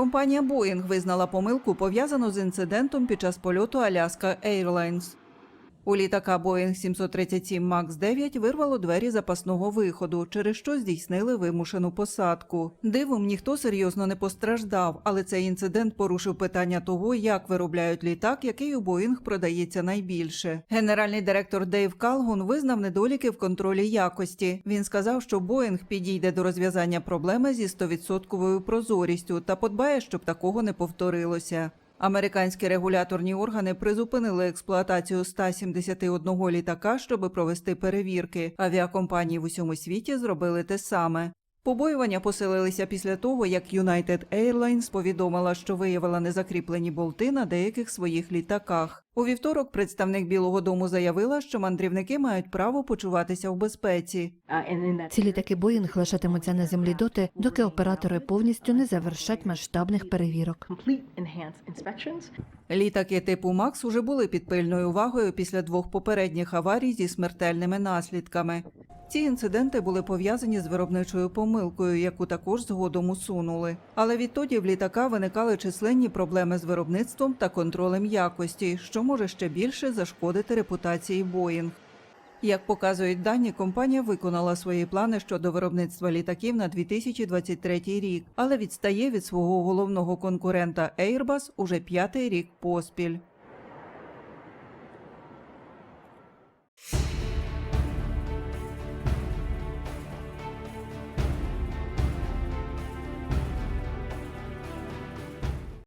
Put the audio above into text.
Компанія Boeing визнала помилку пов'язану з інцидентом під час польоту Аляска Airlines. У літака Boeing 737 MAX 9 вирвало двері запасного виходу, через що здійснили вимушену посадку. Дивом ніхто серйозно не постраждав, але цей інцидент порушив питання того, як виробляють літак, який у Boeing продається найбільше. Генеральний директор Дейв Калгун визнав недоліки в контролі якості. Він сказав, що Boeing підійде до розв'язання проблеми зі 100% прозорістю та подбає, щоб такого не повторилося. Американські регуляторні органи призупинили експлуатацію 171 літака, щоб провести перевірки. Авіакомпанії в усьому світі зробили те саме. Побоювання посилилися після того, як United Airlines повідомила, що виявила незакріплені болти на деяких своїх літаках. У вівторок представник Білого Дому заявила, що мандрівники мають право почуватися в безпеці. Ці літаки Боїнг лишатимуться на землі доти, доки оператори повністю не завершать масштабних перевірок. Літаки типу МАКС уже були під пильною увагою після двох попередніх аварій зі смертельними наслідками. Ці інциденти були пов'язані з виробничою помилкою, яку також згодом усунули. Але відтоді в літака виникали численні проблеми з виробництвом та контролем якості, що може ще більше зашкодити репутації Боїнг. Як показують дані, компанія виконала свої плани щодо виробництва літаків на 2023 рік, але відстає від свого головного конкурента Airbus уже п'ятий рік поспіль.